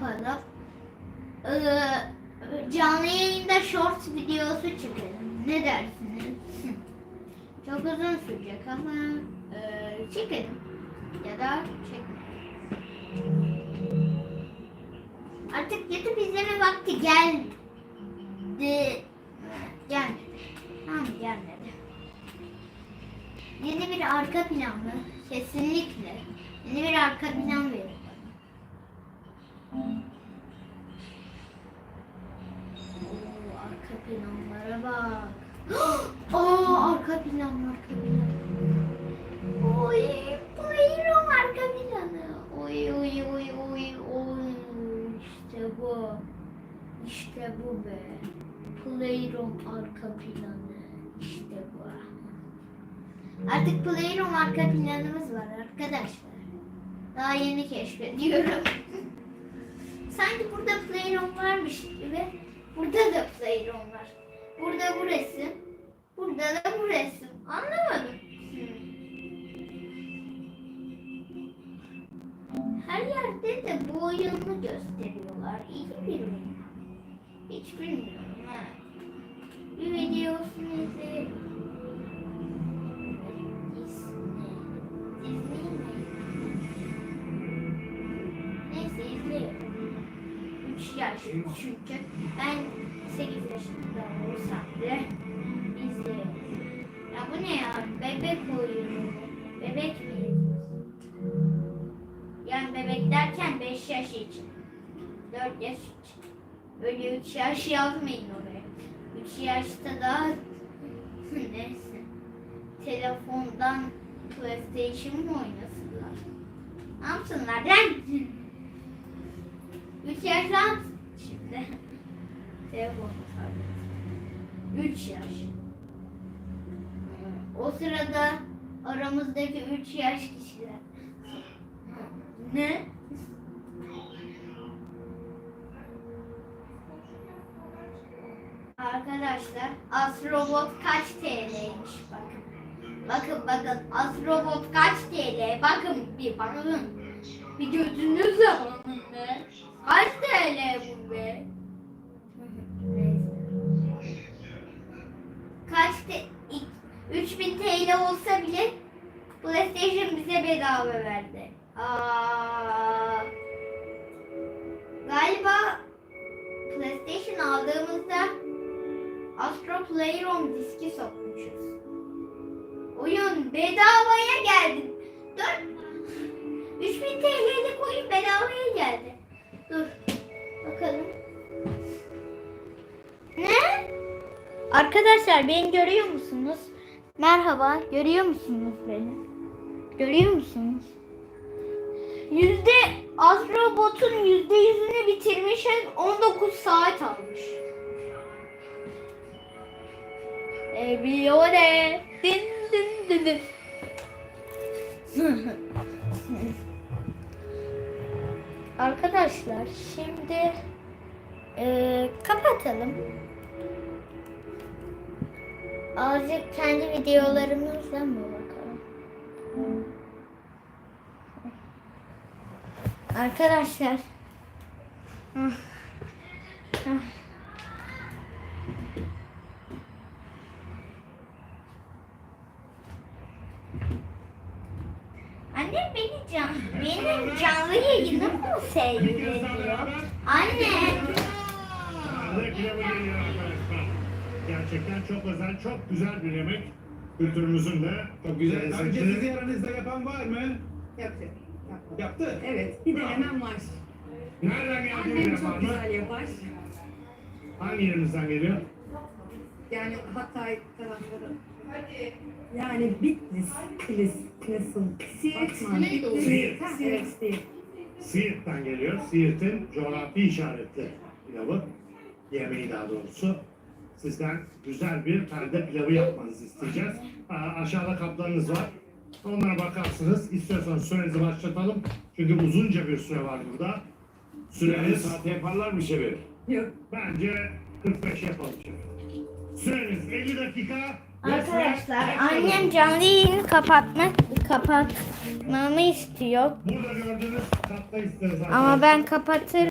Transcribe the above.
yapalım. Ee, canlı yayında short videosu çekelim. Ne dersiniz? Çok uzun sürecek ama e, çekelim. Ya da çekmeyelim. Artık YouTube izleme vakti geldi. Gelmedi. Tamam gelmedi. Yeni bir arka plan mı? Kesinlikle. Yeni bir arka plan verin. Plan, arka plan. Oy, buyurun arka planı. Oy, oy, oy, oy, oy. İşte bu. İşte bu be. Playroom arka planı. İşte bu. Artık Playroom arka planımız var arkadaşlar. Daha yeni keşfediyorum. Sanki burada Playroom varmış gibi. Burada da Playroom var. Burada bu resim. Burada da bu resim. Anlamadım. Her yerde de bu oyunu gösteriyorlar. İyi oyun. Hiç bilmiyorum. Ha. Bir videosunu izleyelim. Neyse izleyelim. 3 yaş çünkü ben 8 Bebek oyunu. Bebek mi izliyorsun? Yani bebek derken 5 yaş için. 4 yaş için. Öyle 3 yaş yazmayın oraya. 3 yaşta da neyse. Telefondan PlayStation mı oynasınlar? Ne yapsınlar lan? 3 yaş lan şimdi. Telefon tablet. 3 yaş. O sırada aramızdaki 3 yaş kişiler. Ne? Arkadaşlar Astrobot kaç TL'ymiş bakın. Bakın bakın Astrobot kaç TL? Bakın bir bakın. Bir gözünüzle bakın bedava verdi. Aa, galiba PlayStation aldığımızda Astro Playroom diski sokmuşuz. Oyun bedavaya geldi. Dur. 3000 TL'lik oyun bedavaya geldi. Dur. Bakalım. Ne? Arkadaşlar beni görüyor musunuz? Merhaba. Görüyor musunuz beni? Görüyor musunuz? Yüzde Astrobot'un yüzde yüzünü bitirmişiz. 19 saat almış. Eviore. Din din din din. Arkadaşlar şimdi eee, kapatalım. Azıcık kendi videolarımızdan mı bakalım? Arkadaşlar. Ah. Ah. Annem beni can, benim canlı yayınım mı seyrediyor? Anne. Gerçekten çok özel, çok güzel bir yemek. Kültürümüzün de çok Güzel. Daha önce sizin lezzetli. aranızda yapan var mı? Yaptı. Yaptı. Yaptı. Evet, bir denemem var. Nereden geldi Annem bilen var çok mı? güzel yapar. Hangi yerimizden geliyor? Yani Hatay tarafları. Yani Bitlis, Kilis, Kilis'in, Batman. Siirt. Ha, Evet, Siirt. Siirt'ten geliyor. Siirt'in coğrafi işaretli pilavı. Yemeği daha doğrusu. Sizden güzel bir perde pilavı yapmanızı isteyeceğiz. Aa, aşağıda kaplarınız var. Onlara bakarsınız. İstiyorsanız sürenizi başlatalım. Çünkü uzunca bir süre var burada. Yani Süreniz saate yaparlar mı şefi? Yok. bence 45 yapalım şimdi. Süreniz 50 dakika. Arkadaşlar annem canlı yayını kapatmak kapatmamı istiyor. Burada gördüğünüz katta isteriz Ama ben kapatır